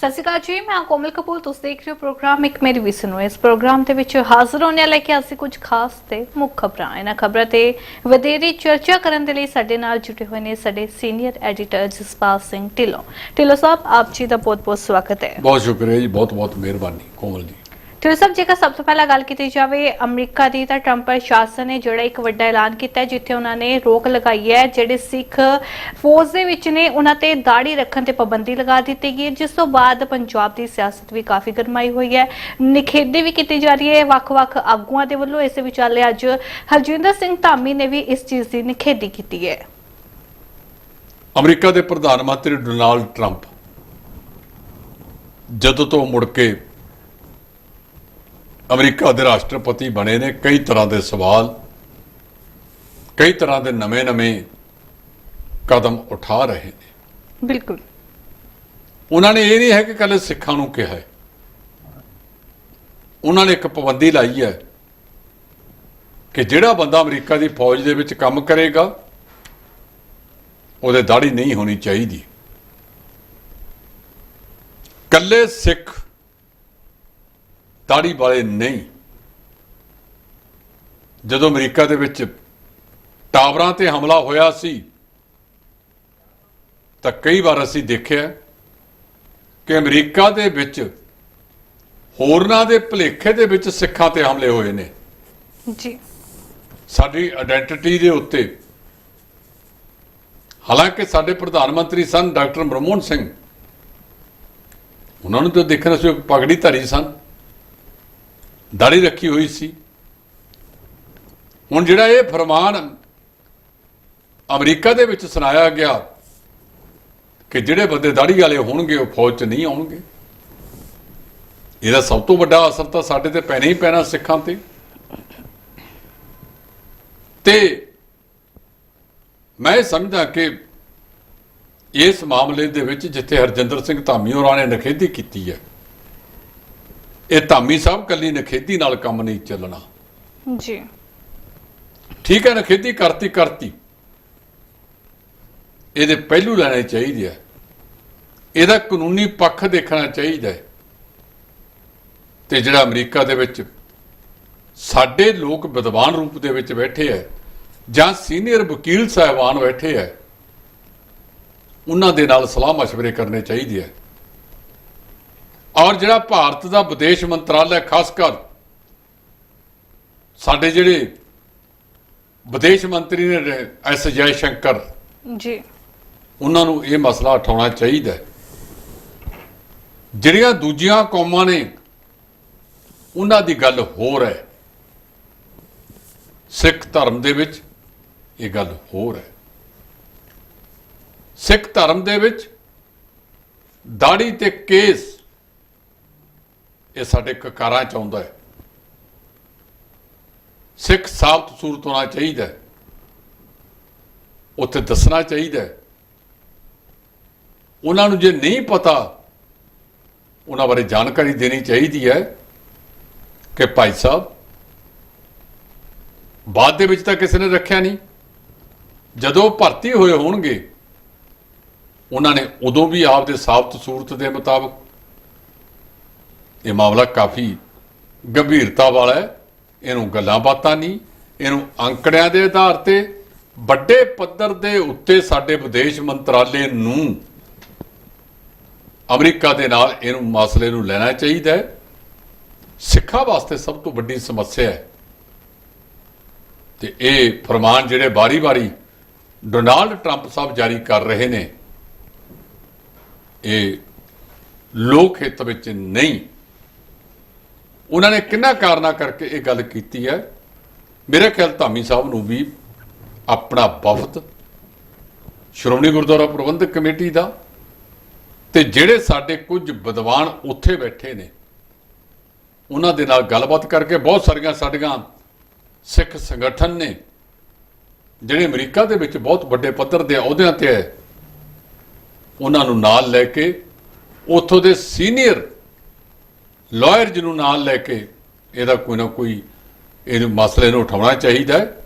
ਸਤਿ ਸ਼੍ਰੀ ਅਕਾਲ ਜੀ, ਮੈਂ ਕੋਮਲ ਕਪੂਰ, ਤੁਸੀਂ ਦੇਖ ਰਹੇ ਹੋ ਪ੍ਰੋਗਰਾਮ ਇੱਕ ਮੇਰੀ ਵੀ ਸੁਣੋ। ਇਸ ਪ੍ਰੋਗਰਾਮ ਦੇ ਵਿੱਚ ਹਾਜ਼ਰ ਹੋਣੇ ਲੈ ਕੇ ਅਸੀਂ ਕੁਝ ਖਾਸ ਤੇ ਮੁੱਖ ਖਬਰਾਂ। ਇਹਨਾਂ ਖਬਰਾਂ ਤੇ ਵਧੇਰੇ ਚਰਚਾ ਕਰਨ ਦੇ ਲਈ ਸਾਡੇ ਨਾਲ ਜੁੜੇ ਹੋਏ ਨੇ ਸਾਡੇ ਸੀਨੀਅਰ ਐਡੀਟਰ ਜਸਪਾਲ ਸਿੰਘ ਢਿੱਲੋਂ। ਢਿੱਲੋਂ ਸਾਹਿਬ, ਆਪ ਜੀ ਦਾ ਬਹੁਤ-ਬਹੁਤ ਸਵਾਗਤ ਹੈ। ਬਹੁਤ ਸ਼ੁਕਰੀਆ ਜੀ ਬਹੁਤ ਬਹੁਤ ਮਿਹਰਬਾਨੀ ਕੋਮਲ ਜੀ। ਢਿੱਲੋਂ ਸਾਹਿਬ, ਜੇਕਰ ਸਭ ਤੋਂ ਪਹਿਲਾਂ ਗੱਲ ਕੀਤੀ ਜਾਵੇ, ਅਮਰੀਕਾ ਦੀ, ਤਾਂ ਟਰੰਪ ਪ੍ਰਸ਼ਾਸਨ ਨੇ ਜਿਹੜਾ ਇੱਕ ਵੱਡਾ ਐਲਾਨ ਕੀਤਾ ਜਿੱਥੇ ਉਹਨਾਂ ਨੇ ਰੋਕ ਲਗਾਈ ਹੈ, ਜਿਹੜੇ ਸਿੱਖ ਫੌਜ ਦੇ ਵਿੱਚ ਨੇ, ਉਹਨਾਂ ਤੇ ਦਾੜੀ ਰੱਖਣ ਤੇ ਪਾਬੰਦੀ ਲਗਾ ਦਿੱਤੀ ਗਈ ਹੈ, ਜਿਸ ਤੋਂ ਬਾਅਦ ਪੰਜਾਬ ਦੀ ਸਿਆਸਤ ਵੀ ਕਾਫੀ ਗਰਮਾਈ ਹੋਈ ਹੈ। ਨਿਖੇਧੀ ਵੀ ਕੀਤੀ ਜਾ ਰਹੀ ਹੈ, ਵੱਖ-ਵੱਖ ਆਗੂਆਂ ਦੇ ਵੱਲੋਂ ਇਸ ਵਿਚਾਲੇ ਅੱਜ ਹਰਜਿੰਦਰ ਸਿੰਘ ਧਾਮੀ ਨੇ ਵੀ ਇਸ ਚੀਜ਼ ਦੀ ਨਿਖੇਧੀ ਕੀਤੀ ਹੈ। ਅਮਰੀਕਾ ਦੇ ਪ੍ਰਧਾਨ ਮੰਤਰੀ ਡੋਨਾਲਡ ਟਰੰਪ ਜਦੋਂ ਤੋਂ ਮੁੜ ਕੇ ਅਮਰੀਕਾ ਦੇ ਰਾਸ਼ਟਰਪਤੀ ਬਣੇ ਨੇ ਕਈ ਤਰ੍ਹਾਂ ਦੇ ਸਵਾਲ ਕਈ ਤਰ੍ਹਾਂ ਦੇ ਨਵੇਂ-ਨਵੇਂ ਕਦਮ ਉਠਾ ਰਹੇ ਨੇ। ਬਿਲਕੁਲ। ਉਹਨਾਂ ਨੇ ਇਹ ਨਹੀਂ ਹੈ ਕਿ ਕੱਲੇ ਸਿੱਖਾਂ ਨੂੰ ਕਿਹਾ ਹੈ। ਉਹਨਾਂ ਨੇ ਇੱਕ ਪਾਬੰਦੀ ਲਾਈ ਹੈ ਕਿ ਜਿਹੜਾ ਬੰਦਾ ਅਮਰੀਕਾ ਦੀ ਫੌਜ ਦੇ ਵਿੱਚ ਕੰਮ ਕਰੇਗਾ ਉਹਦੇ ਦਾੜੀ ਨਹੀਂ ਹੋਣੀ ਚਾਹੀਦੀ। ਕੱਲੇ ਸਿੱਖ ਦਾੜੀ ਵਾਲੇ ਨਹੀਂ। ਜਦੋਂ ਅਮਰੀਕਾ ਦੇ ਵਿੱਚ ਟਾਵਰਾਂ ਤੇ ਹਮਲਾ ਹੋਇਆ ਸੀ ਤਾਂ ਕਈ ਵਾਰ ਅਸੀਂ ਦੇਖਿਆ ਕਿ ਅਮਰੀਕਾ ਦੇ ਵਿੱਚ ਹੋਰਨਾਂ ਦੇ ਭਲੇਖੇ ਦੇ ਵਿੱਚ ਸਿੱਖਾਂ ਤੇ ਹਮਲੇ ਹੋਏ ਨੇ। ਜੀ। ਸਾਡੀ ਆਇਡੈਂਟੀਟੀ ਦੇ ਉੱਤੇ ਹਾਲਾਂਕਿ ਸਾਡੇ ਪ੍ਰਧਾਨ ਮੰਤਰੀ ਸਨ ਡਾਕਟਰ ਮਨਮੋਹਨ ਸਿੰਘ। ਉਹਨਾਂ ਨੂੰ ਤਾਂ ਦੇਖਣਾ ਸੀ ਪਗੜੀ ਧਰੀ ਸਨ। ਦਾੜੀ ਰੱਖੀ ਹੋਈ ਸੀ। ਹੁਣ ਜਿਹੜਾ ਇਹ ਫਰਮਾਨ ਅਮਰੀਕਾ ਦੇ ਵਿੱਚ ਸੁਣਾਇਆ ਗਿਆ ਕਿ ਜਿਹੜੇ ਬੰਦੇ ਦਾੜੀ ਵਾਲੇ ਹੋਣਗੇ, ਉਹ ਫੌਜ 'ਚ ਨਹੀਂ ਆਉਣਗੇ। ਇਹਦਾ ਸਭ ਤੋਂ ਵੱਡਾ ਅਸਰ ਤਾਂ ਸਾਡੇ ਤੇ ਪੈਣਾ ਹੀ ਪੈਣਾ ਸਿੱਖਾਂ ਤੇ। ਤੇ ਮੈਂ ਇਹ ਸਮਝਦਾ ਕਿ ਇਸ ਮਾਮਲੇ ਦੇ ਵਿੱਚ ਜਿੱਥੇ ਹਰਜਿੰਦਰ ਸਿੰਘ ਧਾਮੀ ਹੋਰਾਂ ਨੇ ਨਖੇਦੀ ਕੀਤੀ ਹੈ ਇਹ ਧਾਮੀ ਸਾਹਿਬ ਕੱਲੀ ਨਖੇਦੀ ਨਾਲ ਕੰਮ ਨਹੀਂ ਚੱਲਣਾ। ਜੀ। ਠੀਕ ਹੈ ਨਖੇਦੀ ਕਰਤੀ ਕਰਤੀ। ਇਹਦੇ ਪਹਿਲੂ ਲੈਣੇ ਚਾਹੀਦੇ ਆ। ਇਹਦਾ ਕਾਨੂੰਨੀ ਪੱਖ ਦੇਖਣਾ ਚਾਹੀਦਾ ਹੈ। ਤੇ ਜਿਹੜਾ ਅਮਰੀਕਾ ਦੇ ਵਿੱਚ ਸਾਡੇ ਲੋਕ ਵਿਦਵਾਨ ਰੂਪ ਦੇ ਵਿੱਚ ਬੈਠੇ ਆ ਜਾਂ ਸੀਨੀਅਰ ਵਕੀਲ ਸਾਹਿਬਾਨ ਬੈਠੇ ਆ ਉਹਨਾਂ ਦੇ ਨਾਲ ਸਲਾਹ مشਵਰੇ ਕਰਨੇ ਚਾਹੀਦੇ ਆ। ਔਰ ਜਿਹੜਾ ਭਾਰਤ ਦਾ ਵਿਦੇਸ਼ ਮੰਤਰਾਲਾ ਖਾਸ ਕਰ ਸਾਡੇ ਜਿਹੜੇ ਵਿਦੇਸ਼ ਮੰਤਰੀ ਨੇ ਐਸ ਜੈ ਸ਼ੰਕਰ ਜੀ। ਉਹਨਾਂ ਨੂੰ ਇਹ ਮਸਲਾ ਉਠਾਉਣਾ ਚਾਹੀਦਾ ਹੈ। ਜਿਹੜੀਆਂ ਦੂਜੀਆਂ ਕੌਮਾਂ ਨੇ ਉਹਨਾਂ ਦੀ ਗੱਲ ਹੋਰ ਹੈ। ਸਿੱਖ ਧਰਮ ਦੇ ਵਿੱਚ ਇਹ ਗੱਲ ਹੋਰ ਹੈ। ਸਿੱਖ ਧਰਮ ਦੇ ਵਿੱਚ ਦਾੜੀ ਤੇ ਕੇਸ ਇਹ ਸਾਡੇ ਕਕਾਰਾਂ ਚ ਆਉਂਦਾ ਹੈ। ਸਿੱਖ ਸਾਬਤ ਸੂਰਤ ਹੋਣਾ ਚਾਹੀਦਾ ਹੈ। ਉੱਥੇ ਦੱਸਣਾ ਚਾਹੀਦਾ ਹੈ। ਉਹਨਾਂ ਨੂੰ ਜੇ ਨਹੀਂ ਪਤਾ, ਉਹਨਾਂ ਬਾਰੇ ਜਾਣਕਾਰੀ ਦੇਣੀ ਚਾਹੀਦੀ ਹੈ ਕਿ ਭਾਈ ਸਾਹਿਬ, ਬਾਅਦ ਦੇ ਵਿੱਚ ਤਾਂ ਕਿਸੇ ਨੇ ਰੱਖਿਆ ਨਹੀਂ। ਜਦੋਂ ਭਰਤੀ ਹੋਏ ਹੋਣਗੇ, ਉਹਨਾਂ ਨੇ ਉਦੋਂ ਵੀ ਆਪਦੇ ਸਾਬਤ ਸੂਰਤ ਦੇ ਮੁਤਾਬਕ ਇਹ ਮਾਮਲਾ ਕਾਫੀ ਗੰਭੀਰਤਾ ਵਾਲਾ ਹੈ। ਇਹਨੂੰ ਗੱਲਾਂ ਬਾਤਾਂ ਨਹੀਂ, ਇਹਨੂੰ ਅੰਕੜਿਆਂ ਦੇ ਆਧਾਰ ਤੇ, ਵੱਡੇ ਪੱਧਰ ਦੇ ਉੱਤੇ ਸਾਡੇ ਵਿਦੇਸ਼ ਮੰਤਰਾਲੇ ਨੂੰ ਅਮਰੀਕਾ ਦੇ ਨਾਲ ਇਹਨੂੰ ਮਸਲੇ ਨੂੰ ਲੈਣਾ ਚਾਹੀਦਾ ਹੈ। ਸਿੱਖਾਂ ਵਾਸਤੇ ਸਭ ਤੋਂ ਵੱਡੀ ਸਮੱਸਿਆ ਹੈ। ਤੇ ਇਹ ਫਰਮਾਨ ਜਿਹੜੇ ਬਾਰੀ-ਬਾਰੀ ਡੋਨਾਲਡ ਟਰੰਪ ਸਾਹਿਬ ਜਾਰੀ ਕਰ ਰਹੇ ਨੇ, ਇਹ ਲੋਕ ਹਿੱਤ ਵਿੱਚ ਨਹੀਂ ਉਹਨਾਂ ਨੇ ਕਿੰਨਾ ਕਾਰਨਾ ਕਰਕੇ ਇਹ ਗੱਲ ਕੀਤੀ ਹੈ? ਮੇਰੇ ਖਿਆਲ ਧਾਮੀ ਸਾਹਿਬ ਨੂੰ ਵੀ ਆਪਣਾ ਵਫਦ, ਸ਼੍ਰੋਮਣੀ ਗੁਰਦੁਆਰਾ ਪ੍ਰਬੰਧਕ ਕਮੇਟੀ ਦਾ ਤੇ ਜਿਹੜੇ ਸਾਡੇ ਕੁਝ ਵਿਦਵਾਨ ਉੱਥੇ ਬੈਠੇ ਨੇ, ਉਹਨਾਂ ਦੇ ਨਾਲ ਗੱਲਬਾਤ ਕਰਕੇ ਬਹੁਤ ਸਾਰੀਆਂ ਸਾਡੀਆਂ ਸਿੱਖ ਸੰਗਠਨ ਨੇ, ਜਿਹੜੇ ਅਮਰੀਕਾ ਦੇ ਵਿੱਚ ਬਹੁਤ ਵੱਡੇ ਪੱਧਰ ਦੇ ਅਹੁਦਿਆਂ ਤੇ ਹੈ, ਉਹਨਾਂ ਨੂੰ ਨਾਲ ਲੈ ਕੇ ਉੱਥੋਂ ਦੇ ਸੀਨੀਅਰ ਲਾਇਰ ਜਿਹਨੂੰ ਨਾਲ ਲੈ ਕੇ ਇਹਦਾ ਕੋਈ ਨਾ ਕੋਈ ਇਹਨੂੰ ਮਸਲੇ ਨੂੰ ਉਠਾਉਣਾ ਚਾਹੀਦਾ ਹੈ।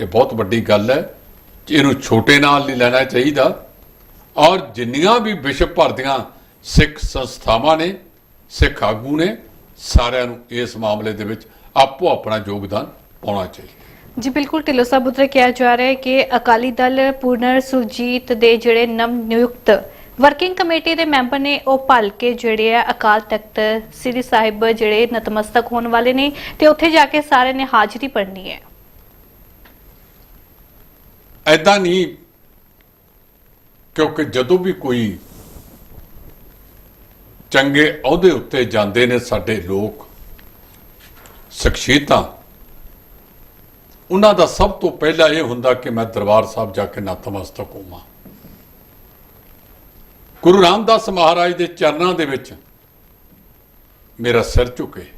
ਇਹ ਬਹੁਤ ਵੱਡੀ ਗੱਲ ਹੈ। ਇਹਨੂੰ ਛੋਟੇ ਨਾਲ ਨਹੀਂ ਲੈਣਾ ਚਾਹੀਦਾ। ਔਰ ਜਿੰਨੀਆਂ ਵੀ ਵਿਸ਼ਵ ਭਰ ਦੀਆਂ ਸਿੱਖ ਸੰਸਥਾਵਾਂ ਨੇ, ਸਿੱਖ ਆਗੂ ਨੇ, ਸਾਰਿਆਂ ਨੂੰ ਇਸ ਮਾਮਲੇ ਦੇ ਵਿੱਚ ਆਪੋ ਆਪਣਾ ਯੋਗਦਾਨ ਪਾਉਣਾ ਚਾਹੀਦਾ ਜੀ, ਬਿਲਕੁਲ ਢਿੱਲੋਂ ਸਾਹਿਬ ਉੱਤੇ ਕਿਹਾ ਜਾ ਰਿਹਾ ਹੈ ਕਿ ਅਕਾਲੀ ਦਲ ਪੂਰਨਰ ਸੁਰਜੀਤ ਦੇ ਜਿਹੜੇ ਨਵ ਨਿਯੁਕਤ ਵਰਕਿੰਗ ਕਮੇਟੀ ਦੇ ਮੈਂਬਰ ਨੇ ਉਹ ਭਲ ਕੇ ਜਿਹੜੇ ਆ ਅਕਾਲ ਤਖਤ, ਸ੍ਰੀ ਸਾਹਿਬ ਜਿਹੜੇ ਨਤਮਸਤਕ ਹੋਣ ਵਾਲੇ ਨੇ ਤੇ ਉੱਥੇ ਜਾ ਕੇ ਸਾਰਿਆਂ ਨੇ ਹਾਜ਼ਰੀ ਭਰਨੀ ਹੈ। ਐਦਾਂ ਨਹੀਂ, ਕਿਉਂਕਿ ਜਦੋਂ ਵੀ ਕੋਈ ਚੰਗੇ ਅਹੁਦੇ ਉੱਤੇ ਜਾਂਦੇ ਨੇ ਸਾਡੇ ਲੋਕ, ਸ਼ਖਸੀਅਤਾਂ, ਉਹਨਾਂ ਦਾ ਸਭ ਤੋਂ ਪਹਿਲਾਂ ਇਹ ਹੁੰਦਾ ਕਿ ਮੈਂ ਦਰਬਾਰ ਸਾਹਿਬ ਜਾ ਕੇ ਨਤਮਸਤਕ ਹੋਵਾਂ। ਗੁਰੂ ਰਾਮਦਾਸ ਮਹਾਰਾਜ ਦੇ ਚਰਨਾਂ ਦੇ ਵਿੱਚ ਮੇਰਾ ਸਿਰ ਝੁਕੇ।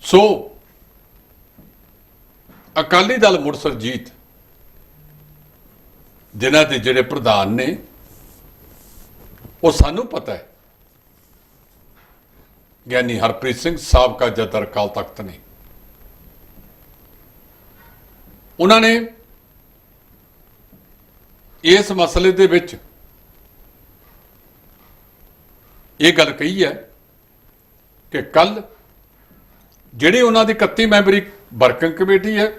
ਸੋ, ਅਕਾਲੀ ਦਲ ਮੁੜ ਸਰਜੀਤ ਜਿਨ੍ਹਾਂ ਦੇ ਜਿਹੜੇ ਪ੍ਰਧਾਨ ਨੇ, ਉਹ ਸਾਨੂੰ ਪਤਾ ਹੈ। ਗਿਆਨੀ ਹਰਪ੍ਰੀਤ ਸਿੰਘ ਸਾਬਕਾ ਜਦਰ ਅਕਾਲ ਤਖਤ ਨੇ। ਉਹਨਾਂ ਨੇ ਇਸ ਮਸਲੇ ਦੇ ਵਿੱਚ ਇਹ ਗੱਲ ਕਹੀ ਹੈ ਕਿ ਕੱਲ ਜਿਹੜੀ ਉਹਨਾਂ ਦੀ 31 ਮੈਂਬਰੀ ਵਰਕਿੰਗ ਕਮੇਟੀ ਹੈ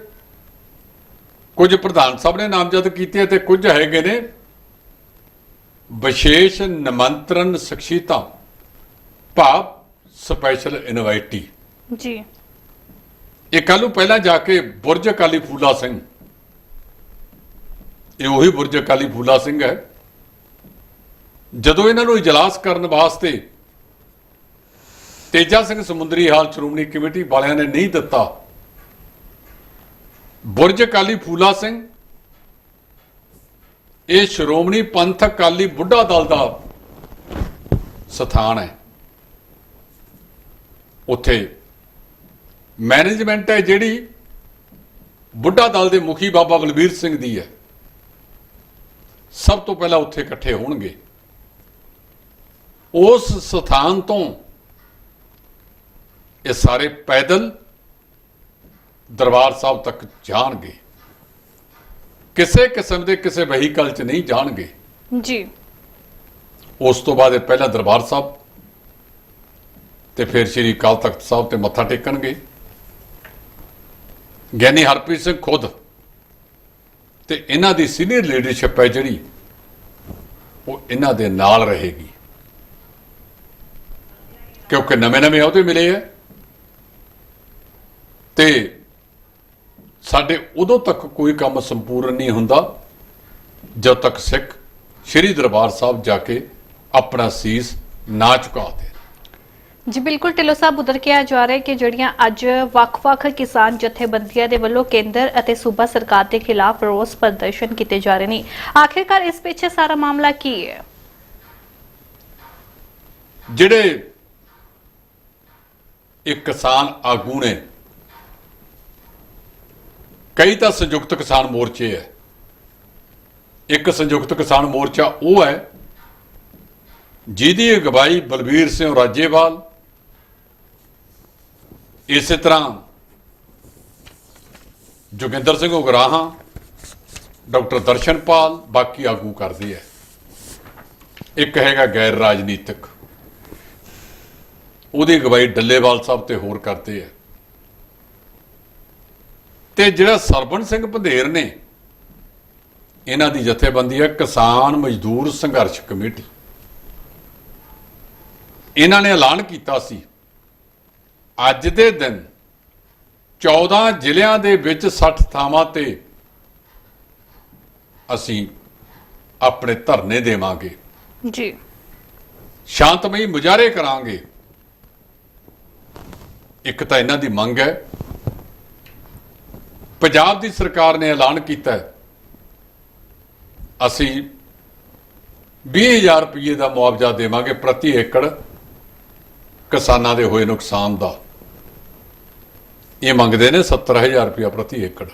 ਕੁਝ ਪ੍ਰਧਾਨ ਸਾਹਿਬ ਨੇ ਨਾਮਜ਼ਦ ਕੀਤੇ ਤੇ ਕੁਝ ਹੈਗੇ ਨੇ ਵਿਸ਼ੇਸ਼ ਨਿਮੰਤਰਣ ਸ਼ਖਸੀਅਤਾਂ ਭਾਵ ਸਪੈਸ਼ਲ ਇਨਵਾਈਟੀ। ਜੀ। ਇਹ ਕੱਲ ਨੂੰ ਪਹਿਲਾਂ ਜਾ ਕੇ ਬੁਰਜ ਅਕਾਲੀ ਫੂਲਾ ਸਿੰਘ ਇਹ ਉਹੀ ਬੁਰਜ ਅਕਾਲੀ ਫੂਲਾ ਸਿੰਘ ਹੈ। ਜਦੋਂ ਇਹਨਾਂ ਨੂੰ ਇਜਲਾਸ ਕਰਨ ਵਾਸਤੇ ਤੇਜਾ ਸਿੰਘ ਸਮੁੰਦਰੀ ਹਾਲ ਸ਼੍ਰੋਮਣੀ ਕਮੇਟੀ ਵਾਲਿਆਂ ਨੇ ਨਹੀਂ ਦਿੱਤਾ, ਬੁਰਜ ਅਕਾਲੀ ਫੂਲਾ ਸਿੰਘ, ਇਹ ਸ਼੍ਰੋਮਣੀ ਪੰਥ ਅਕਾਲੀ ਬੁੱਢਾ ਦਲ ਦਾ ਸਥਾਨ ਹੈ। ਉੱਥੇ ਮੈਨੇਜਮੈਂਟ ਹੈ ਜਿਹੜੀ ਬੁੱਢਾ ਦਲ ਦੇ ਮੁਖੀ ਬਾਬਾ ਬਲਬੀਰ ਸਿੰਘ ਦੀ ਹੈ। ਸਭ ਤੋਂ ਪਹਿਲਾਂ ਉੱਥੇ ਇਕੱਠੇ ਹੋਣਗੇ। ਉਸ ਸਥਾਨ ਤੋਂ ਇਹ ਸਾਰੇ ਪੈਦਲ ਦਰਬਾਰ ਸਾਹਿਬ ਤੱਕ ਜਾਣਗੇ। ਕਿਸੇ ਕਿਸਮ ਦੇ ਕਿਸੇ ਵਹੀਕਲ 'ਚ ਨਹੀਂ ਜਾਣਗੇ। ਜੀ। ਉਸ ਤੋਂ ਬਾਅਦ ਇਹ ਪਹਿਲਾਂ ਦਰਬਾਰ ਸਾਹਿਬ ਤੇ ਫਿਰ ਸ੍ਰੀ ਅਕਾਲ ਤਖਤ ਸਾਹਿਬ ਤੇ ਮੱਥਾ ਟੇਕਣਗੇ। ਗਿਆਨੀ ਹਰਪ੍ਰੀਤ ਸਿੰਘ ਖੁਦ ਤੇ ਇਹਨਾਂ ਦੀ ਸੀਨੀਅਰ ਲੀਡਰਸ਼ਿਪ ਹੈ ਜਿਹੜੀ, ਉਹ ਇਹਨਾਂ ਦੇ ਨਾਲ ਰਹੇਗੀ। ਕਿਉਂਕਿ ਨਵੇਂ-ਨਵੇਂ ਅਹੁਦੇ ਮਿਲੇ ਹੈ। ਤੇ ਸਾਡੇ ਉਦੋਂ ਤੱਕ ਕੋਈ ਕੰਮ ਸੰਪੂਰਨ ਨਹੀਂ ਹੁੰਦਾ, ਜਦ ਤੱਕ ਸਿੱਖ ਸ੍ਰੀ ਦਰਬਾਰ ਸਾਹਿਬ ਜਾ ਕੇ ਆਪਣਾ ਸੀਸ ਨਾ ਝੁਕਾ ਦੇਣ। ਜੀ, ਬਿਲਕੁਲ ਢਿੱਲੋਂ ਸਾਹਿਬ, ਉਧਰ ਕਿਹਾ ਜਾ ਰਿਹਾ ਹੈ ਕਿ ਜਿਹੜੀਆਂ ਅੱਜ ਵੱਖ-ਵੱਖ ਕਿਸਾਨ ਜਥੇਬੰਦੀਆਂ ਦੇ ਵੱਲੋਂ ਕੇਂਦਰ ਅਤੇ ਸੂਬਾ ਸਰਕਾਰ ਦੇ ਖਿਲਾਫ ਰੋਸ ਪ੍ਰਦਰਸ਼ਨ ਕੀਤੇ ਜਾ ਰਹੇ ਨੇ। ਆਖਿਰਕਾਰ ਇਸ ਪਿੱਛੇ ਸਾਰਾ ਮਾਮਲਾ ਕੀ ਹੈ? ਜਿਹੜੇ ਇੱਕ ਕਿਸਾਨ ਆਗੂ ਨੇ, ਕਈ ਤਾਂ ਸੰਯੁਕਤ ਕਿਸਾਨ ਮੋਰਚੇ ਹੈ। ਇੱਕ ਸੰਯੁਕਤ ਕਿਸਾਨ ਮੋਰਚਾ ਉਹ ਹੈ, ਜਿਹਦੀ ਅਗਵਾਈ ਬਲਬੀਰ ਸਿੰਘ ਰਾਜੇਵਾਲ ਇਸੇ ਤਰ੍ਹਾਂ ਜੋਗਿੰਦਰ ਸਿੰਘ ਉਗਰਾਹਾਂ, ਡਾਕਟਰ ਦਰਸ਼ਨਪਾਲ, ਬਾਕੀ ਆਗੂ ਕਰਦੇ ਹੈ। ਇੱਕ ਹੈਗਾ ਗੈਰ ਰਾਜਨੀਤਿਕ। ਉਹਦੀ ਅਗਵਾਈ ਡੱਲੇਵਾਲ ਸਾਹਿਬ ਤੇ ਹੋਰ ਕਰਦੇ ਆ ਤੇ ਜਿਹੜਾ ਸਰਬਣ ਸਿੰਘ ਪੰਧੇਰ ਨੇ, ਇਹਨਾਂ ਦੀ ਜਥੇਬੰਦੀ ਹੈ ਕਿਸਾਨ ਮਜ਼ਦੂਰ ਸੰਘਰਸ਼ ਕਮੇਟੀ। ਇਹਨਾਂ ਨੇ ਐਲਾਨ ਕੀਤਾ ਸੀ ਅੱਜ ਦੇ ਦਿਨ 14 ਜ਼ਿਲ੍ਹਿਆਂ ਦੇ ਵਿੱਚ 60 ਥਾਵਾਂ ਤੇ ਅਸੀਂ ਆਪਣੇ ਧਰਨੇ ਦੇਵਾਂਗੇ। ਜੀ। ਸ਼ਾਂਤਮਈ ਮੁਜ਼ਾਹਰੇ ਕਰਾਂਗੇ। ਇੱਕ ਤਾਂ ਇਹਨਾਂ ਦੀ ਮੰਗ ਹੈ। ਪੰਜਾਬ ਦੀ ਸਰਕਾਰ ਨੇ ਐਲਾਨ ਕੀਤਾ ਹੈ। ਅਸੀਂ 20000 ਰੁਪਏ ਦਾ ਮੁਆਵਜ਼ਾ ਦੇਵਾਂਗੇ ਪ੍ਰਤੀ ਏਕੜ ਕਿਸਾਨਾਂ ਦੇ ਹੋਏ ਨੁਕਸਾਨ ਦਾ। ਇਹ ਮੰਗਦੇ ਨੇ 70000 ਰੁਪਏ ਪ੍ਰਤੀ ਏਕੜ।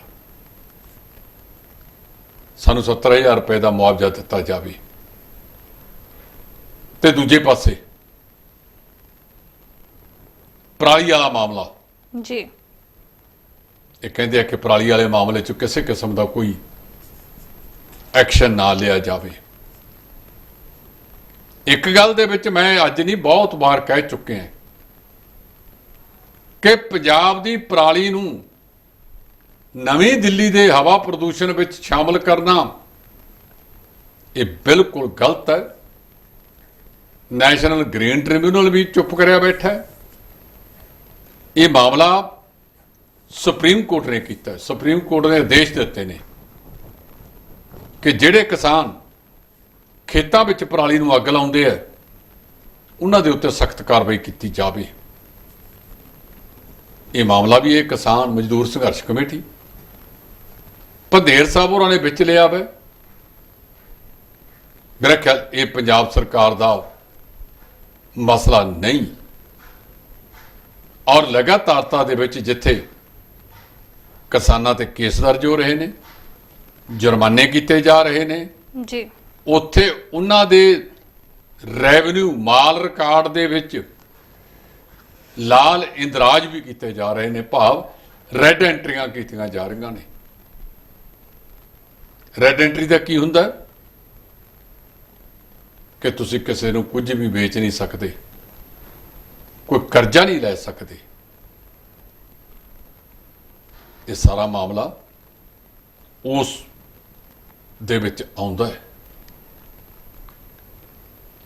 ਸਾਨੂੰ 70000 ਰੁਪਏ ਦਾ ਮੁਆਵਜ਼ਾ ਦਿੱਤਾ ਜਾਵੇ। ਤੇ ਦੂਜੇ ਪਾਸੇ ਪਰਾਲੀ ਵਾਲਾ ਮਾਮਲਾ। ਜੀ। ਇਹ ਕਹਿੰਦੇ ਆ ਕਿ ਪਰਾਲੀ ਵਾਲੇ ਮਾਮਲੇ 'ਚ ਕਿਸੇ ਕਿਸਮ ਦਾ ਕੋਈ ਐਕਸ਼ਨ ਨਾ ਲਿਆ ਜਾਵੇ। ਇੱਕ ਗੱਲ ਦੇ ਵਿੱਚ ਮੈਂ ਅੱਜ ਨਹੀਂ ਬਹੁਤ ਵਾਰ ਕਹਿ ਚੁੱਕੇ ਹਾਂ ਕਿ ਪੰਜਾਬ ਦੀ ਪਰਾਲੀ ਨੂੰ ਨਵੀਂ ਦਿੱਲੀ ਦੇ ਹਵਾ ਪ੍ਰਦੂਸ਼ਣ ਵਿੱਚ ਸ਼ਾਮਲ ਕਰਨਾ ਇਹ ਬਿਲਕੁਲ ਗਲਤ ਹੈ। ਨੈਸ਼ਨਲ ਗ੍ਰੀਨ ਟ੍ਰਿਬਿਊਨਲ ਵੀ ਚੁੱਪ ਕਰਿਆ ਬੈਠਾ ਹੈ। ਇਹ ਮਾਮਲਾ ਸੁਪਰੀਮ ਕੋਰਟ ਨੇ ਕੀਤਾ ਸੁਪਰੀਮ ਕੋਰਟ ਨੇ ਆਦੇਸ਼ ਦਿੱਤੇ ਨੇ ਕਿ ਜਿਹੜੇ ਕਿਸਾਨ ਖੇਤਾਂ ਵਿੱਚ ਪਰਾਲੀ ਨੂੰ ਅੱਗ ਲਾਉਂਦੇ ਆ, ਉਹਨਾਂ ਦੇ ਉੱਤੇ ਸਖਤ ਕਾਰਵਾਈ ਕੀਤੀ ਜਾਵੇ। ਇਹ ਮਾਮਲਾ ਵੀ ਇਹ ਕਿਸਾਨ ਮਜ਼ਦੂਰ ਸੰਘਰਸ਼ ਕਮੇਟੀ ਪੰਧੇਰ ਸਾਹਿਬ ਹੋਰਾਂ ਨੇ ਵਿੱਚ ਲਿਆ ਵਾ। ਮੇਰਾ ਖਿਆਲ ਇਹ ਪੰਜਾਬ ਸਰਕਾਰ ਦਾ ਮਸਲਾ ਨਹੀਂ। ਔਰ ਲਗਾਤਾਰਤਾ ਦੇ ਵਿੱਚ ਜਿੱਥੇ ਕਿਸਾਨਾਂ ਤੇ ਕੇਸ ਦਰਜ ਹੋ ਰਹੇ ਨੇ ਜੁਰਮਾਨੇ ਕੀਤੇ ਜਾ ਰਹੇ ਨੇ ਜੀ। ਉੱਥੇ ਉਹਨਾਂ ਦੇ ਰੈਵਨਿਊ ਮਾਲ ਰਿਕਾਰਡ ਦੇ ਵਿੱਚ ਲਾਲ ਇੰਦਰਾਜ ਵੀ ਕੀਤੇ ਜਾ ਰਹੇ ਨੇ ਭਾਵ ਰੈੱਡ ਐਂਟਰੀਆਂ ਕੀਤੀਆਂ ਜਾ ਰਹੀਆਂ ਨੇ। ਰੈੱਡ ਐਂਟਰੀ ਦਾ ਕੀ ਹੁੰਦਾ? ਕਿ ਤੁਸੀਂ ਕਿਸੇ ਨੂੰ ਕੁਝ ਵੀ ਵੇਚ ਨਹੀਂ ਸਕਦੇ, ਕੋਈ ਕਰਜ਼ਾ ਨਹੀਂ ਲੈ ਸਕਦੇ। ਇਹ ਸਾਰਾ ਮਾਮਲਾ ਉਸ ਦੇ ਵਿੱਚ ਆਉਂਦਾ ਹੈ।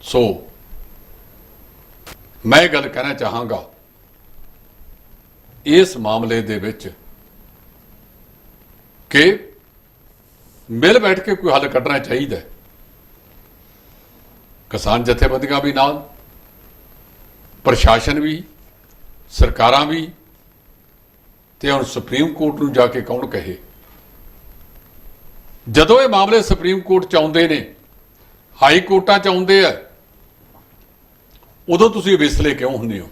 ਸੋ ਮੈਂ ਇਹ ਗੱਲ ਕਹਿਣਾ ਚਾਹਾਂਗਾ ਇਸ ਮਾਮਲੇ ਦੇ ਵਿੱਚ ਕਿ ਮਿਲ ਬੈਠ ਕੇ ਕੋਈ ਹੱਲ ਕੱਢਣਾ ਚਾਹੀਦਾ ਕਿਸਾਨ ਜਥੇਬੰਦੀਆਂ ਵੀ ਨਾਲ, ਪ੍ਰਸ਼ਾਸਨ ਵੀ, ਸਰਕਾਰਾਂ ਵੀ ਤੇ ਹੁਣ ਸੁਪਰੀਮ ਕੋਰਟ ਨੂੰ ਜਾ ਕੇ ਕੌਣ ਕਹੇ? ਜਦੋਂ ਇਹ ਮਾਮਲੇ ਸੁਪਰੀਮ ਕੋਰਟ ਚ ਆਉਂਦੇ ਨੇ, ਹਾਈ ਕੋਰਟਾਂ ਚ ਆਉਂਦੇ ਆ, ਉਦੋਂ ਤੁਸੀਂ ਵਿਸਲੇ ਕਿਉਂ ਹੁੰਦੇ ਹੋ?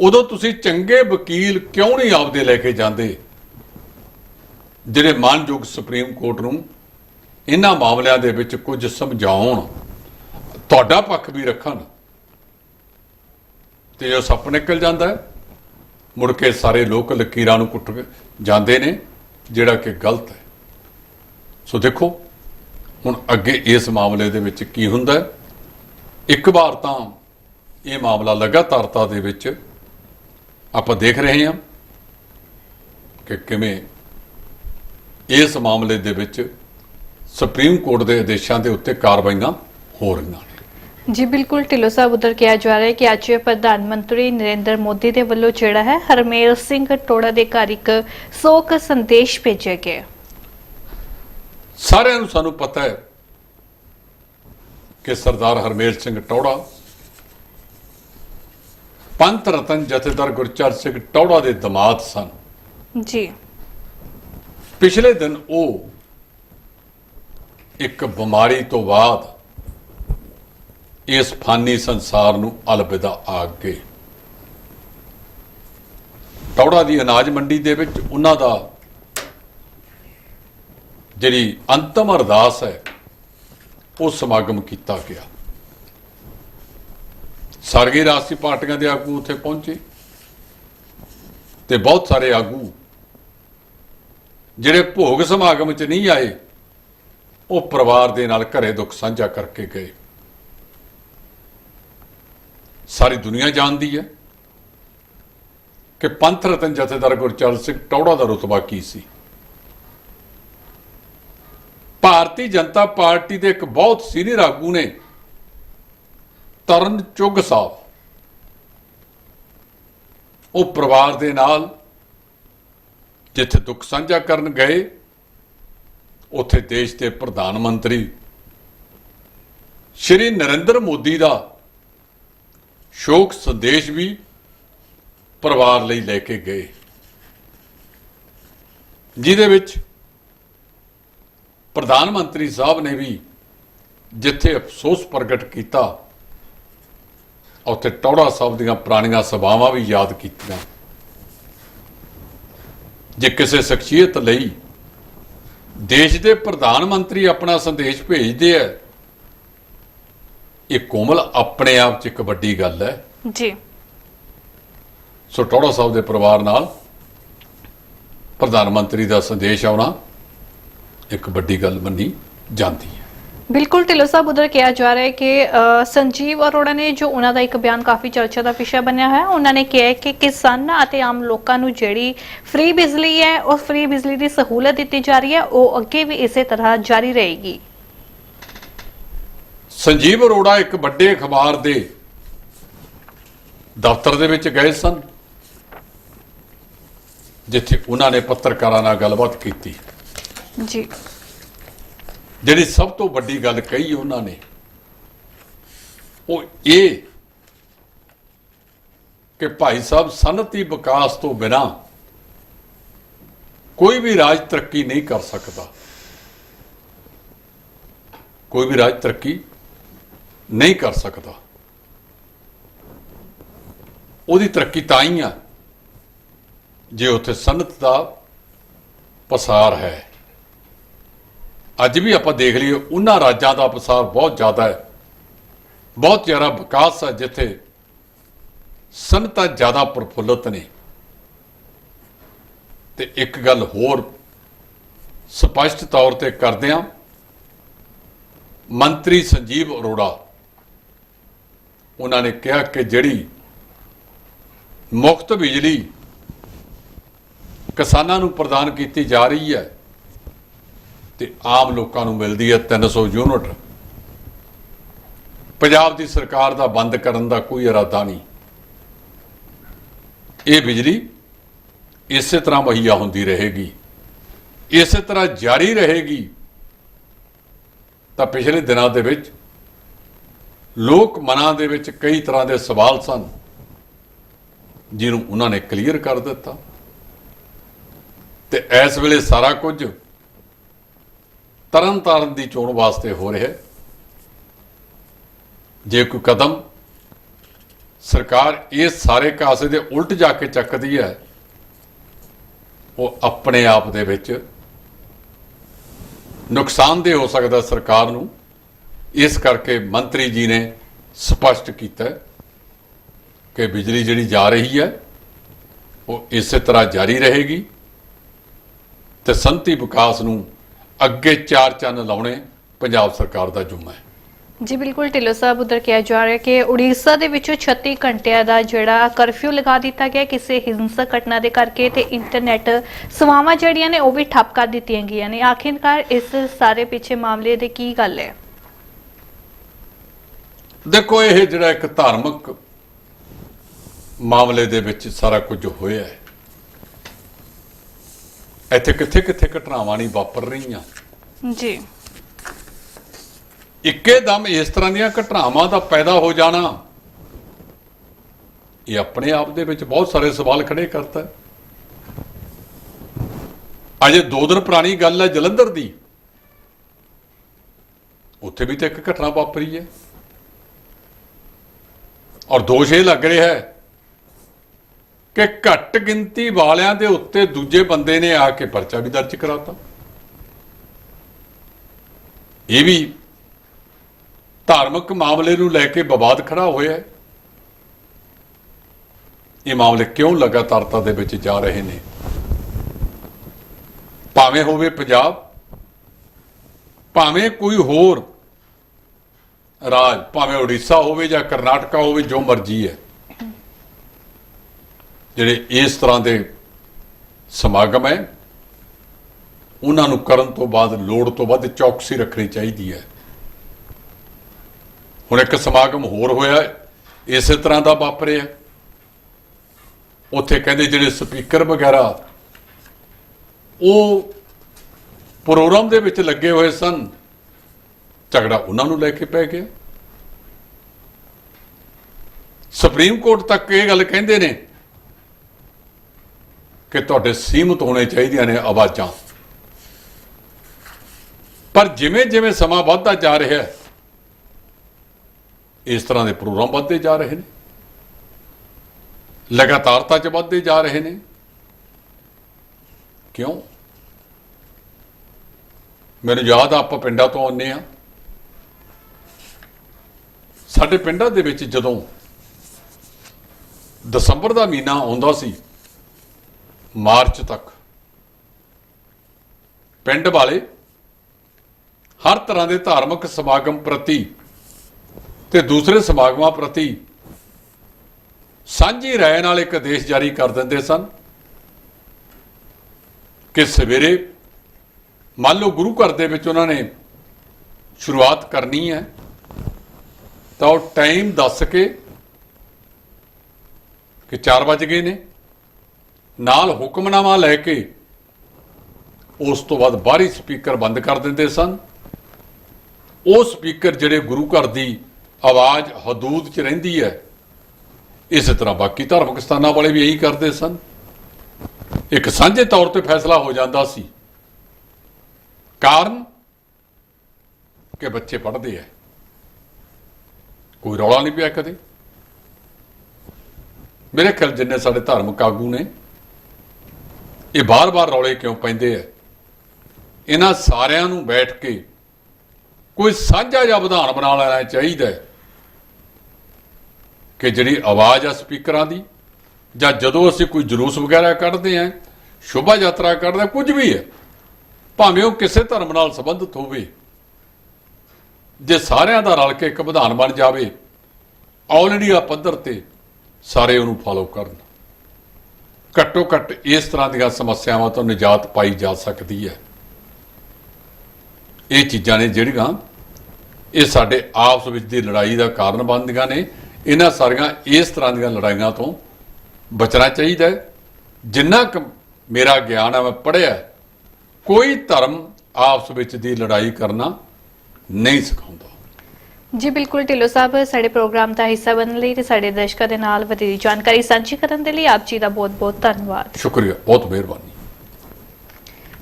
ਉਦੋਂ ਤੁਸੀਂ ਚੰਗੇ ਵਕੀਲ ਕਿਉਂ ਨਹੀਂ ਆਪਦੇ ਲੈ ਕੇ ਜਾਂਦੇ? ਜਿਹੜੇ ਮਾਨਯੋਗ ਸੁਪਰੀਮ ਕੋਰਟ ਨੂੰ ਇਹਨਾਂ ਮਾਮਲਿਆਂ ਦੇ ਵਿੱਚ ਕੁਝ ਸਮਝਾਉਣ, ਤੁਹਾਡਾ ਪੱਖ ਵੀ ਰੱਖਣ, ਤੇ ਜੋ ਸੱਪ ਨਿਕਲ ਜਾਂਦਾ ਹੈ। ਮੁੜ ਕੇ ਸਾਰੇ ਲੋਕ ਲਕੀਰਾਂ ਨੂੰ ਕੁੱਟ ਜਾਂਦੇ ਨੇ, ਜਿਹੜਾ ਕਿ ਗਲਤ ਹੈ। ਸੋ ਦੇਖੋ, ਹੁਣ ਅੱਗੇ ਇਸ ਮਾਮਲੇ ਦੇ ਵਿੱਚ ਕੀ ਹੁੰਦਾ ਹੈ? ਇੱਕ ਵਾਰ ਤਾਂ ਇਹ ਮਾਮਲਾ ਲਗਾਤਾਰਤਾ ਦੇ ਵਿੱਚ ਆਪਾਂ ਦੇਖ ਰਹੇ ਹਾਂ ਕਿ ਕਿਵੇਂ ਇਸ ਮਾਮਲੇ ਦੇ ਵਿੱਚ ਸੁਪਰੀਮ ਕੋਰਟ ਦੇ ਆਦੇਸ਼ਾਂ ਦੇ ਉੱਤੇ ਕਾਰਵਾਈਆਂ ਹੋ ਰਹੀਆਂ ਜੀ ਬਿਲਕੁਲ ਢਿੱਲੋਂ ਸਾਹਿਬ ਉਧਰ ਕਿਹਾ ਜਾ ਰਿਹਾ ਹੈ ਕਿ ਅੱਜ ਪ੍ਰਧਾਨ ਮੰਤਰੀ ਨਰਿੰਦਰ ਮੋਦੀ ਦੇ ਵੱਲੋਂ ਜਿਹੜਾ ਹੈ ਹਰਮੇਲ ਸਿੰਘ ਟੋੜਾ ਦੇ ਘਰ ਇੱਕ ਸੋਕ ਸੰਦੇਸ਼ ਭੇਜਿਆ ਗਿਆ ਸਾਰਿਆਂ ਨੂੰ ਸਾਨੂੰ ਪਤਾ ਹੈ ਕਿ ਸਰਦਾਰ ਹਰਮੇਲ ਸਿੰਘ ਟੌੜਾ ਪੰਥ ਰਤਨ ਜਥੇਦਾਰ ਗੁਰਚਰਨ ਸਿੰਘ ਟੌੜਾ ਦੇ ਦਮਾਦ ਸਨ। ਜੀ। ਪਿਛਲੇ ਦਿਨ ਉਹ ਇੱਕ ਬਿਮਾਰੀ ਤੋਂ ਬਾਅਦ ਇਸ ਫਾਨੀ ਸੰਸਾਰ ਨੂੰ ਅਲਵਿਦਾ ਆਖ ਗਏ। ਟੌੜਾ ਦੀ ਅਨਾਜ ਮੰਡੀ ਦੇ ਵਿੱਚ ਉਹਨਾਂ ਦਾ ਜਿਹੜੀ ਅੰਤਮ ਅਰਦਾਸ ਹੈ ਉਹ ਸਮਾਗਮ ਕੀਤਾ ਗਿਆ। ਸਾਰੀਆਂ ਰਾਜਸੀ ਪਾਰਟੀਆਂ ਦੇ ਆਗੂ ਉੱਥੇ ਪਹੁੰਚੇ। ਤੇ ਬਹੁਤ ਸਾਰੇ ਆਗੂ, ਜਿਹੜੇ ਭੋਗ ਸਮਾਗਮ 'ਚ ਨਹੀਂ ਆਏ, ਉਹ ਪਰਿਵਾਰ ਦੇ ਨਾਲ ਘਰੇ ਦੁੱਖ ਸਾਂਝਾ ਕਰਕੇ ਗਏ। ਸਾਰੀ ਦੁਨੀਆ ਜਾਣਦੀ ਹੈ ਕਿ ਪੰਥ ਰਤਨ ਜਥੇਦਾਰ ਗੁਰਚਰਨ ਸਿੰਘ ਟੌੜਾ ਦਾ ਰੁਤਬਾ ਕੀ ਸੀ। ਭਾਰਤੀ ਜਨਤਾ ਪਾਰਟੀ ਦੇ ਇੱਕ ਬਹੁਤ ਸੀਨੀਅਰ ਆਗੂ ਨੇ ਤਰਨ ਚੁੱਗ ਸਾਹਿਬ ਉਹ ਪਰਿਵਾਰ ਦੇ ਨਾਲ ਜਿੱਥੇ ਦੁੱਖ ਸਾਂਝਾ ਕਰਨ ਗਏ, ਉੱਥੇ ਦੇਸ਼ ਦੇ ਪ੍ਰਧਾਨ ਮੰਤਰੀ ਸ਼੍ਰੀ ਨਰਿੰਦਰ ਮੋਦੀ ਦਾ ਸ਼ੋਕ ਸੰਦੇਸ਼ ਵੀ ਪਰਿਵਾਰ ਲਈ ਲੈ ਕੇ ਗਏ। ਜਿਹਦੇ ਵਿੱਚ ਪ੍ਰਧਾਨ ਮੰਤਰੀ ਸਾਹਿਬ ਨੇ ਵੀ ਜਿੱਥੇ ਅਫਸੋਸ ਪ੍ਰਗਟ ਕੀਤਾ ਉੱਥੇ ਟੌੜਾ ਸਾਹਿਬ ਦੀਆਂ ਪੁਰਾਣੀਆਂ ਸਭਾਵਾਂ ਵੀ ਯਾਦ ਕੀਤੀਆਂ। ਜੇ ਕਿਸੇ ਸ਼ਖਸੀਅਤ ਲਈ ਦੇਸ਼ ਦੇ ਪ੍ਰਧਾਨ ਮੰਤਰੀ ਆਪਣਾ ਸੰਦੇਸ਼ ਭੇਜਦੇ ਆ ਇਹ ਕੋਮਲ ਆਪਣੇ ਆਪ 'ਚ ਇੱਕ ਵੱਡੀ ਗੱਲ ਹੈ। ਜੀ। ਸੋ ਟੌੜਾ ਸਾਹਿਬ ਦੇ ਪਰਿਵਾਰ ਨਾਲ ਪ੍ਰਧਾਨ ਮੰਤਰੀ ਦਾ ਸੰਦੇਸ਼ ਆਉਣਾ ਇੱਕ ਵੱਡੀ ਗੱਲ ਮੰਨੀ ਜਾਂਦੀ ਹੈ। ਬਿਲਕੁਲ ਢਿੱਲੋਂ ਸਾਹਿਬ ਉਧਰ ਕਿਹਾ ਜਾ ਰਿਹਾ ਹੈ ਕਿ ਸੰਜੀਵ ਅਰੋੜਾ ਨੇ ਜੋ ਉਹਨਾਂ ਦਾ ਇੱਕ ਬਿਆਨ ਕਾਫੀ ਚਰਚਾ ਦਾ ਵਿਸ਼ਾ ਬਣਿਆ ਹੈ ਉਹਨਾਂ ਨੇ ਕਿਹਾ ਹੈ ਕਿ ਕਿਸਾਨਾਂ ਅਤੇ ਆਮ ਲੋਕਾਂ ਨੂੰ ਜਿਹੜੀ ਫ੍ਰੀ ਬਿਜਲੀ ਹੈ ਉਹ ਫ੍ਰੀ ਬਿਜਲੀ ਦੀ ਸਹੂਲਤ ਦਿੱਤੀ ਜਾ ਰਹੀ ਹੈ ਉਹ ਅੱਗੇ ਵੀ ਇਸੇ ਤਰ੍ਹਾਂ ਜਾਰੀ ਰਹੇਗੀ। ਸੰਜੀਵ ਅਰੋੜਾ ਇੱਕ ਵੱਡੇ ਅਖਬਾਰ ਦੇ ਦਫ਼ਤਰ ਦੇ ਵਿੱਚ ਗਏ ਸਨ ਜਿੱਥੇ ਉਹਨਾਂ ਨੇ ਪੱਤਰਕਾਰਾਂ ਨਾਲ ਗੱਲਬਾਤ ਕੀਤੀ। ਜੀ। ਜਿਹੜੀ ਸਭ ਤੋਂ ਵੱਡੀ ਗੱਲ ਕਹੀ ਉਹਨਾਂ ਨੇ, ਉਹ ਇਹ ਕਿ ਭਾਈ ਸਾਹਿਬ ਸਨਅਤੀ ਵਿਕਾਸ ਤੋਂ ਬਿਨਾ ਕੋਈ ਵੀ ਰਾਜ ਤਰੱਕੀ ਨਹੀਂ ਕਰ ਸਕਦਾ। ਕੋਈ ਵੀ ਰਾਜ ਤਰੱਕੀ ਨਹੀਂ ਕਰ ਸਕਦਾ। ਉਹਦੀ ਤਰੱਕੀ ਤਾਂ ਹੀ ਆ, ਜੇ ਉੱਥੇ ਸਨਅਤ ਦਾ ਪਸਾਰ ਹੈ। ਅੱਜ ਵੀ ਆਪਾਂ ਦੇਖ ਲਈਏ, ਉਹਨਾਂ ਰਾਜਾਂ ਦਾ ਪਸਾਰ ਬਹੁਤ ਜ਼ਿਆਦਾ ਹੈ। ਬਹੁਤ ਜ਼ਿਆਦਾ ਵਿਕਾਸ ਹੈ ਜਿੱਥੇ ਸਨਅਤਾਂ ਜ਼ਿਆਦਾ ਪ੍ਰਫੁੱਲਤ ਨੇ। ਤੇ ਇੱਕ ਗੱਲ ਹੋਰ ਸਪਸ਼ਟ ਤੌਰ ਤੇ ਕਰਦੇ ਹਾਂ। ਮੰਤਰੀ ਸੰਜੀਵ ਅਰੋੜਾ, ਉਹਨਾਂ ਨੇ ਕਿਹਾ ਕਿ ਜਿਹੜੀ ਮੁਫਤ ਬਿਜਲੀ ਕਿਸਾਨਾਂ ਨੂੰ ਪ੍ਰਦਾਨ ਕੀਤੀ ਜਾ ਰਹੀ ਹੈ ਤੇ ਆਮ ਲੋਕਾਂ ਨੂੰ ਮਿਲਦੀ ਹੈ 300 ਯੂਨਿਟ। ਪੰਜਾਬ ਦੀ ਸਰਕਾਰ ਦਾ ਬੰਦ ਕਰਨ ਦਾ ਕੋਈ ਇਰਾਦਾ ਨਹੀਂ। ਇਹ ਬਿਜਲੀ ਇਸੇ ਤਰ੍ਹਾਂ ਮੁਹੱਈਆ ਹੁੰਦੀ ਰਹੇਗੀ। ਇਸੇ ਤਰ੍ਹਾਂ ਜਾਰੀ ਰਹੇਗੀ। ਤਾਂ ਪਿਛਲੇ ਦਿਨਾਂ ਦੇ ਵਿੱਚ ਲੋਕ ਮਨਾਂ ਦੇ ਵਿੱਚ ਕਈ ਤਰ੍ਹਾਂ ਦੇ ਸਵਾਲ ਸਨ, ਜਿਹਨੂੰ ਉਹਨਾਂ ਨੇ ਕਲੀਅਰ ਕਰ ਦਿੱਤਾ। ਤੇ ਇਸ ਵੇਲੇ ਸਾਰਾ ਕੁਝ ਤਰਨ ਤਾਰਨ ਦੀ ਚੋਣ ਵਾਸਤੇ ਹੋ ਰਿਹਾ ਜੇ ਕੋਈ ਕਦਮ ਸਰਕਾਰ ਇਹ ਸਾਰੇ ਕਾਸੇ ਦੇ ਉਲਟ ਜਾ ਕੇ ਚੱਕਦੀ ਹੈ, ਉਹ ਆਪਣੇ ਆਪ ਦੇ ਵਿੱਚ ਨੁਕਸਾਨਦੇਹ ਹੋ ਸਕਦਾ ਸਰਕਾਰ ਨੂੰ। ਇਸ ਕਰਕੇ ਮੰਤਰੀ ਜੀ ਨੇ ਸਪਸ਼ਟ ਕੀਤਾ ਕਿ ਬਿਜਲੀ ਜਿਹੜੀ ਜਾ ਰਹੀ ਹੈ, ਉਹ ਇਸੇ ਤਰ੍ਹਾਂ ਜਾਰੀ ਰਹੇਗੀ ਤੇ ਸੰਤੀ ਵਿਕਾਸ ਨੂੰ ਅੱਗੇ ਚਾਰ ਚੰਨ ਲਾਉਣੇ ਪੰਜਾਬ ਸਰਕਾਰ ਦਾ ਜੁਮਾ ਹੈ। ਜੀ ਬਿਲਕੁਲ ਢਿੱਲੋਂ ਸਾਹਿਬ ਉਧਰ ਕਿਹਾ ਜਾ ਰਿਹਾ ਕਿ ਉੜੀਸਾ ਦੇ ਵਿੱਚੋਂ 36 ਘੰਟਿਆਂ ਦਾ ਜਿਹੜਾ ਕਰਫਿਊ ਲਗਾ ਦਿੱਤਾ ਗਿਆ ਕਿਸੇ ਹਿੰਸਕ ਘਟਨਾ ਦੇ ਕਰਕੇ ਤੇ ਇੰਟਰਨੈਟ ਸੇਵਾਵਾਂ ਜਿਹੜੀਆਂ ਨੇ ਉਹ ਵੀ ਠੱਪ ਕਰ ਦਿੱਤੀਆਂ ਗਈਆਂ ਨੇ। ਆਖਿਰਕਾਰ ਇਸ ਸਾਰੇ ਪਿੱਛੇ ਮਾਮਲੇ ਦੇ ਕੀ ਗੱਲ ਹੈ? ਦੇਖੋ ਇਹ ਜਿਹੜਾ ਇੱਕ ਧਾਰਮਿਕ ਮਾਮਲੇ ਦੇ ਵਿੱਚ ਸਾਰਾ ਕੁਝ ਹੋਇਆ ਹੈ। ਇੱਥੇ ਕਿੱਥੇ ਕਿੱਥੇ ਘਟਨਾਵਾਂ ਨਹੀਂ ਵਾਪਰ ਰਹੀਆਂ? ਜੀ। ਇੱਕੇ ਦਮ ਇਸ ਤਰ੍ਹਾਂ ਦੀਆਂ ਘਟਨਾਵਾਂ ਦਾ ਪੈਦਾ ਹੋ ਜਾਣਾ। ਇਹ ਆਪਣੇ ਆਪ ਦੇ ਵਿੱਚ ਬਹੁਤ ਸਾਰੇ ਸਵਾਲ ਖੜੇ ਕਰਤਾ। ਹੈ ਅਜੇ ਦੋ ਦਿਨ ਪੁਰਾਣੀ ਗੱਲ ਹੈ ਜਲੰਧਰ ਦੀ। ਉੱਥੇ ਵੀ ਤਾਂ ਇੱਕ ਘਟਨਾ ਵਾਪਰੀ ਹੈ। ਔਰ ਦੋਸ਼ ਇਹ ਲੱਗ ਰਿਹਾ ਹੈ ਕਿ ਘੱਟ ਗਿਣਤੀ ਵਾਲਿਆਂ ਦੇ ਉੱਤੇ ਦੂਜੇ ਬੰਦੇ ਨੇ ਆ ਕੇ ਪਰਚਾ ਵੀ ਦਰਜ ਕਰਾਤਾ। ਇਹ ਵੀ ਧਾਰਮਿਕ ਮਾਮਲੇ ਨੂੰ ਲੈ ਕੇ ਵਿਵਾਦ ਖੜਾ ਹੋਇਆ ਹੈ। ਇਹ ਮਾਮਲੇ ਕਿਉਂ ਲਗਾਤਾਰਤਾ ਦੇ ਵਿੱਚ ਜਾ ਰਹੇ ਨੇ? ਭਾਵੇਂ ਹੋਵੇ ਪੰਜਾਬ, ਭਾਵੇਂ ਕੋਈ ਹੋਰ ਰਾਜ, ਭਾਵੇਂ ਉੜੀਸਾ ਹੋਵੇ ਜਾਂ ਕਰਨਾਟਕਾ ਹੋਵੇ, ਜੋ ਮਰਜ਼ੀ ਹੈ। ਜਿਹੜੇ ਇਸ ਤਰ੍ਹਾਂ ਦੇ ਸਮਾਗਮ ਹੈ ਉਹਨਾਂ ਨੂੰ ਕਰਨ ਤੋਂ ਬਾਅਦ ਲੋੜ ਤੋਂ ਵੱਧ ਚੌਕਸੀ ਰੱਖਣੀ ਚਾਹੀਦੀ ਹੈ। ਹੁਣ ਇੱਕ ਸਮਾਗਮ ਹੋਰ ਹੋਇਆ ਹੈ, ਇਸੇ ਤਰ੍ਹਾਂ ਦਾ ਵਾਪਰਿਆ। ਉੱਥੇ ਕਹਿੰਦੇ ਜਿਹੜੇ ਸਪੀਕਰ ਵਗੈਰਾ ਉਹ ਪ੍ਰੋਗਰਾਮ ਦੇ ਵਿੱਚ ਲੱਗੇ ਹੋਏ ਸਨ। ਝਗੜਾ ਉਹਨਾਂ ਨੂੰ ਲੈ ਕੇ ਪੈ ਗਿਆ। ਸੁਪਰੀਮ ਕੋਰਟ ਤੱਕ ਇਹ ਗੱਲ ਕਹਿੰਦੇ ਨੇ ਕਿ ਤੁਹਾਡੇ ਸੀਮਤ ਹੋਣੇ ਚਾਹੀਦੀਆਂ ਨੇ ਆਵਾਜ਼ਾਂ। ਪਰ ਜਿਵੇਂ ਜਿਵੇਂ ਸਮਾਂ ਵੱਧਦਾ ਜਾ ਰਿਹਾ ਹੈ, ਇਸ ਤਰ੍ਹਾਂ ਦੇ ਪ੍ਰੋਗਰਾਮ ਵੱਧਦੇ ਜਾ ਰਹੇ ਨੇ। ਲਗਾਤਾਰਤਾ ਚ ਵੱਧਦੇ ਜਾ ਰਹੇ ਨੇ। ਕਿਉਂ? ਮੈਨੂੰ ਯਾਦ ਆ, ਆਪਾਂ ਪਿੰਡਾਂ ਤੋਂ ਆਉਂਦੇ ਆ ਸਾਡੇ ਪਿੰਡਾਂ ਦੇ ਵਿੱਚ ਜਦੋਂ ਦਸੰਬਰ ਦਾ ਮਹੀਨਾ ਆਉਂਦਾ ਸੀ ਮਾਰਚ ਤੱਕ। ਪਿੰਡ ਵਾਲੇ ਹਰ ਤਰ੍ਹਾਂ ਦੇ ਧਾਰਮਿਕ ਸਮਾਗਮ ਪ੍ਰਤੀ ਤੇ ਦੂਸਰੇ ਸਮਾਗਮਾਂ ਪ੍ਰਤੀ ਸਾਂਝੀ ਰਾਏ ਨਾਲ ਇੱਕ ਆਦੇਸ਼ ਜਾਰੀ ਕਰ ਦਿੰਦੇ ਸਨ ਕਿ ਸਵੇਰੇ ਮੰਨ ਲਓ ਗੁਰੂ ਘਰ ਦੇ ਵਿੱਚ ਉਹਨਾਂ ਨੇ ਸ਼ੁਰੂਆਤ ਕਰਨੀ ਹੈ, ਤਾਂ ਉਹ ਟਾਈਮ ਦੱਸ ਕੇ ਕਿ 4 ਵਜ ਗਏ ਨੇ। ਨਾਲ ਹੁਕਮਨਾਮਾ ਲੈ ਕੇ ਉਸ ਤੋਂ ਬਾਅਦ ਬਾਹਰੀ ਸਪੀਕਰ ਬੰਦ ਕਰ ਦਿੰਦੇ ਸਨ। ਉਹ ਸਪੀਕਰ ਜਿਹੜੇ ਗੁਰੂ ਘਰ ਦੀ ਆਵਾਜ਼ ਹਦੂਦ 'ਚ ਰਹਿੰਦੀ ਹੈ, ਇਸੇ ਤਰ੍ਹਾਂ ਬਾਕੀ ਧਾਰਮਿਕ ਸਥਾਨਾਂ ਵਾਲੇ ਵੀ ਇਹੀ ਕਰਦੇ ਸਨ। ਇੱਕ ਸਾਂਝੇ ਤੌਰ ਤੇ ਫੈਸਲਾ ਹੋ ਜਾਂਦਾ ਸੀ। ਕਾਰਨ ਕਿ ਬੱਚੇ ਪੜ੍ਹਦੇ ਐ ਕੋਈ ਰੌਲਾ ਨਹੀਂ ਪਿਆ ਕਦੇ। ਮੇਰੇ ਖਿਆਲ ਜਿੰਨੇ ਸਾਡੇ ਧਾਰਮਿਕ ਆਗੂ ਨੇ ਇਹ ਬਾਰ-ਬਾਰ ਰੌਲੇ ਕਿਉਂ ਪੈਂਦੇ ਐ ਇਹਨਾਂ ਸਾਰਿਆਂ ਨੂੰ ਬੈਠ ਕੇ ਕੋਈ ਸਾਂਝਾ ਜਿਹਾ ਵਿਧਾਨ ਬਣਾ ਲੈਣਾ ਚਾਹੀਦਾ ਕਿ ਜਿਹੜੀ ਆਵਾਜ਼ ਆ ਸਪੀਕਰਾਂ ਦੀ ਜਾਂ ਜਦੋਂ ਅਸੀਂ ਕੋਈ ਜਲੂਸ ਵਗੈਰਾ ਕੱਢਦੇ ਆਂ ਸ਼ੋਭਾ ਯਾਤਰਾ ਕੱਢਦੇ ਹਾਂ, ਕੁਝ ਵੀ ਹੈ ਭਾਵੇਂ ਉਹ ਕਿਸੇ ਧਰਮ ਨਾਲ ਸੰਬੰਧਿਤ ਹੋਵੇ ਜੇ ਸਾਰਿਆਂ ਦਾ ਰਲ ਕੇ ਇੱਕ ਵਿਧਾਨ ਬਣ ਜਾਵੇ ਆਲ ਇੰਡੀਆ ਪੱਧਰ ਤੇ ਸਾਰੇ ਉਹਨੂੰ ਫਾਲੋ ਕਰਨ। ਘੱਟੋ ਘੱਟ ਇਸ ਤਰ੍ਹਾਂ ਦੀਆਂ ਸਮੱਸਿਆਵਾਂ ਤੋਂ ਨਿਜਾਤ ਪਾਈ ਜਾ ਸਕਦੀ ਹੈ। ਇਹ ਚੀਜ਼ਾਂ ਨੇ ਜਿਹੜੀਆਂ ਇਹ ਸਾਡੇ ਆਪਸ ਵਿੱਚ ਦੀ ਲੜਾਈ ਦਾ ਕਾਰਨ ਬਣਦੀਆਂ ਨੇ। ਇਹਨਾਂ ਸਾਰੀਆਂ ਇਸ ਤਰ੍ਹਾਂ ਦੀਆਂ ਲੜਾਈਆਂ ਤੋਂ ਬਚਣਾ ਚਾਹੀਦਾ ਹੈ। ਜਿੰਨਾ ਕੁ ਮੇਰਾ ਗਿਆਨ ਹੈ, ਮੈਂ ਪੜ੍ਹਿਆ ਕੋਈ ਧਰਮ ਆਪਸ ਵਿੱਚ ਦੀ ਲੜਾਈ ਕਰਨਾ ਨਹੀਂ ਸਿਖਾਉਂਦਾ। ਜੀ ਬਿਲਕੁਲ ਢਿੱਲੋਂ ਸਾਹਿਬ ਸਾਡੇ ਪ੍ਰੋਗਰਾਮ ਦਾ ਹਿੱਸਾ ਬਣਨ ਲਈ ਤੇ ਸਾਡੇ ਦਰਸ਼ਕਾਂ ਦੇ ਨਾਲ ਵਧੇਰੀ ਜਾਣਕਾਰੀ ਸਾਂਝੀ ਕਰਨ ਦੇ ਲਈ ਆਪ ਜੀ ਦਾ ਬਹੁਤ-ਬਹੁਤ ਧੰਨਵਾਦ। ਸ਼ੁਕਰੀਆ ਬਹੁਤ ਮਿਹਰਬਾਨੀ।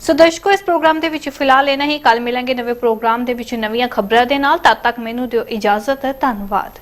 ਸੋ ਦਰਸ਼ਕੋ ਇਸ ਪ੍ਰੋਗਰਾਮ ਦੇ ਵਿੱਚ ਫਿਲਹਾਲ ਇਹਨਾਂ ਹੀ। ਕੱਲ ਮਿਲਾਂਗੇ ਨਵੇਂ ਪ੍ਰੋਗਰਾਮ ਦੇ ਵਿੱਚ ਨਵੀਆਂ ਖਬਰਾਂ ਦੇ ਨਾਲ। ਤਦ ਤੱਕ ਮੈਨੂੰ ਦਿਓ ਇਜਾਜ਼ਤ। ਧੰਨਵਾਦ।